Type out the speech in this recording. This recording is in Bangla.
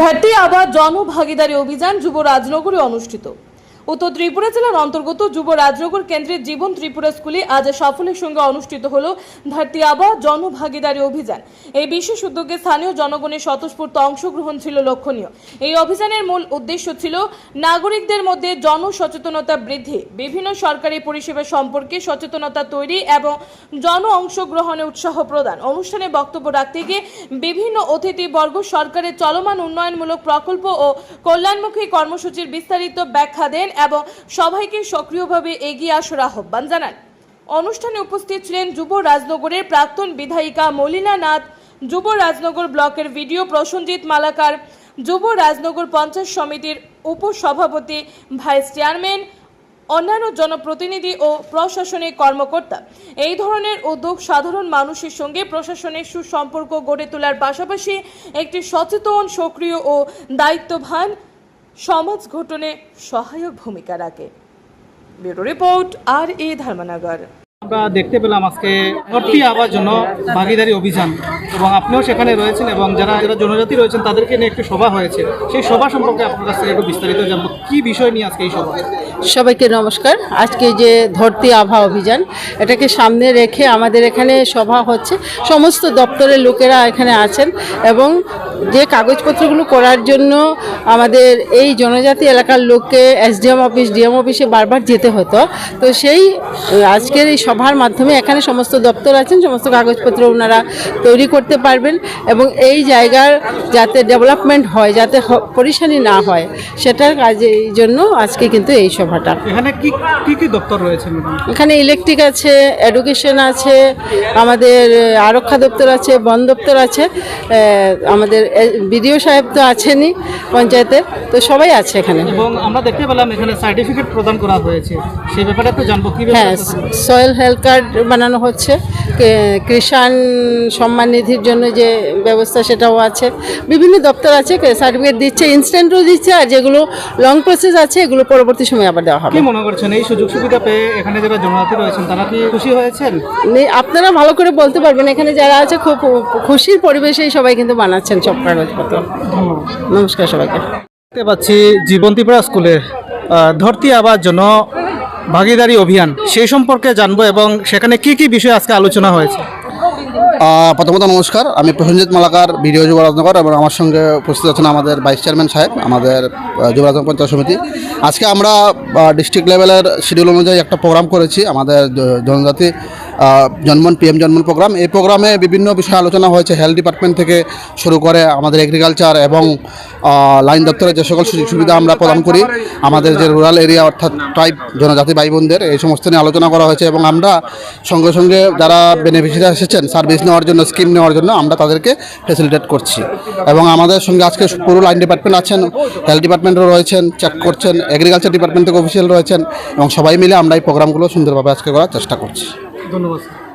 ধরতি আবার জনভাগিদারি অভিযান যুব রাজনগরে অনুষ্ঠিত। উত্তর ত্রিপুরা জেলার অন্তর্গত যুব রাজনগর কেন্দ্রের জীবন ত্রিপুরা স্কুলে আজ সাফল্যের সঙ্গে অনুষ্ঠিত হল ধরতি আবার জনভাগিদারি অভিযান। এই বিশেষ উদ্যোগে স্থানীয় জনগণের স্বতঃস্ফূর্ত অংশগ্রহণ ছিল লক্ষণীয়। এই অভিযানের মূল উদ্দেশ্য ছিল নাগরিকদের মধ্যে জনসচেতনতা বৃদ্ধি, বিভিন্ন সরকারি পরিষেবা সম্পর্কে সচেতনতা তৈরি এবং জন অংশগ্রহণে উৎসাহ প্রদান। অনুষ্ঠানে বক্তব্য রাখতে গিয়ে বিভিন্ন অতিথিবর্গ সরকারের চলমান উন্নয়নমূলক প্রকল্প ও কল্যাণমুখী কর্মসূচির বিস্তারিত ব্যাখ্যা দেন এবং সবাইকে সক্রিয়ভাবে এগিয়ে আসার আহ্বান জানান। অনুষ্ঠানে উপস্থিত ছিলেন যুব রাজনগরের প্রাক্তন বিধায়িকা মলিনা নাথ, যুব রাজনগর ব্লকের ভিডিও প্রসঞ্জিৎ মালাকার, যুব রাজনগর পঞ্চায়েত সমিতির উপসভাপতি ভাইস চেয়ারম্যান, অন্যান্য জনপ্রতিনিধি ও প্রশাসনিক কর্মকর্তা। এই ধরনের উদ্যোগ সাধারণ মানুষের সঙ্গে প্রশাসনের সুসম্পর্ক গড়ে তোলার পাশাপাশি একটি সচেতন, সক্রিয় ও দায়িত্ববান সমাজ গঠনে সহায়ক ভূমিকা রাখে। ব্যুরো রিপোর্ট আর এ ধর্মনগর। আমরা দেখতে পেলাম আজকে ভর্তি আবার জন্য ভাগিদারি অভিযান এবং আপনিও সেখানে রয়েছেন এবং যারা যারা জনজাতি রয়েছেন তাদেরকে নিয়ে একটি সভা হয়েছে। সেই সভা সম্পর্কে আপনার কাছ থেকে একটু বিস্তারিত জানব। কি বিষয় নিয়ে আজকে এই সভা? সবাইকে নমস্কার। আজকে যে ধরতি আভা অভিযান, এটাকে সামনে রেখে আমাদের এখানে সভা হচ্ছে। সমস্ত দপ্তরের লোকেরা এখানে আছেন এবং যে কাগজপত্রগুলো করার জন্য আমাদের এই জনজাতি এলাকার লোককে এসডিএম অফিস, ডিএম অফিসে বারবার যেতে হতো। তো সেই আজকের এই সভার মাধ্যমে এখানে সমস্ত দপ্তর আছেন, সমস্ত কাগজপত্র ওনারা তৈরি করতে পারবেন এবং এই জায়গার যাতে ডেভেলপমেন্ট হয়, যাতে পরিশানি না হয়, সেটার কাজে এই জন্য আজকে কিন্তু এই সভাটা এখানে কি কি কি দপ্তর রয়েছে এখানে ইলেকট্রিক আছে এডুকেশন আছে আমাদের আরক্ষা দপ্তর আছে বন দপ্তর আছে আমাদের বিডিও সাহেব তো আছেনই পঞ্চায়েতের তো সবাই আছে এখানে। এবং আমরা দেখতে পেলাম এখানে সার্টিফিকেট প্রদান করা হয়েছে। সেই ব্যাপারে একটু জানব কি হ্যাঁ সয়েল হেলথ কার্ড বানানো হচ্ছে। কৃষাণ সম্মান নিধির জন্য যে ব্যবস্থা সেটাও আছে। বিভিন্ন দপ্তর আছে সার্টিফিকেট দিচ্ছে ইনস্ট্যান্টও দিচ্ছে আর যেগুলো লং প্রসেস আছে এগুলো পরবর্তী সময় আবার দেওয়া হবে। কি মনে করছেন এই সুযোগ সুবিধা পেয়ে এখানে যারা জনজাতি রয়েছেন তারা কি খুশি হয়েছেন? আপনারা ভালো করে বলতে পারবেন এখানে যারা আছে খুব খুশির পরিবেশেই সবাই কিন্তু বানাচ্ছেন সব কাগজপত্র নমস্কার সবাইকে। দেখতে পাচ্ছি জীবন ত্রিপুরা স্কুলের ধরতি আবার জন্য ভাগিদারি অভিযান সেই সম্পর্কে জানব এবং সেখানে কি কি বিষয় আজকে আলোচনা হয়েছে? প্রথমত নমস্কার, আমি প্রসেনজিৎ মালাকার ভিডিও যুব রাজনগর এবং আমার সঙ্গে উপস্থিত আছেন আমাদের ভাইস চেয়ারম্যান সাহেব, আমাদের যুবরাজন যুব পঞ্চায়েত সমিতি। আজকে আমরা ডিস্ট্রিক্ট লেভেলের শিডিউল অনুযায়ী একটা প্রোগ্রাম করেছি, আমাদের জনজাতি জন্মন পিএম জন্মন প্রোগ্রাম এই প্রোগ্রামে বিভিন্ন বিষয়ে আলোচনা হয়েছে। হেলথ ডিপার্টমেন্ট থেকে শুরু করে আমাদের এগ্রিকালচার এবং লাইন দপ্তরের যে সকল সুযোগ সুবিধা আমরা প্রদান করি, আমাদের যে রুরাল এরিয়া অর্থাৎ ট্রাইব জনজাতি ভাই বোনদের, এই সমস্ত নিয়ে আলোচনা করা হয়েছে এবং আমরা সঙ্গে সঙ্গে যারা বেনিফিশিয়ারি এসেছেন সার্ভিস নেওয়ার জন্য স্কিম নেওয়ার জন্য আমরা তাদেরকে ফেসিলিটেট করছি। এবং আমাদের সঙ্গে আজকে পুরো লাইন ডিপার্টমেন্ট আছেন হেলথ ডিপার্টমেন্টও রয়েছেন চেক করছেন এগ্রিকালচার ডিপার্টমেন্ট থেকে অফিসিয়াল রয়েছেন এবং সবাই মিলে আমরা এই প্রোগ্রামগুলো সুন্দরভাবে আজকে করার চেষ্টা করছি। ধন্যবাদ স্যার।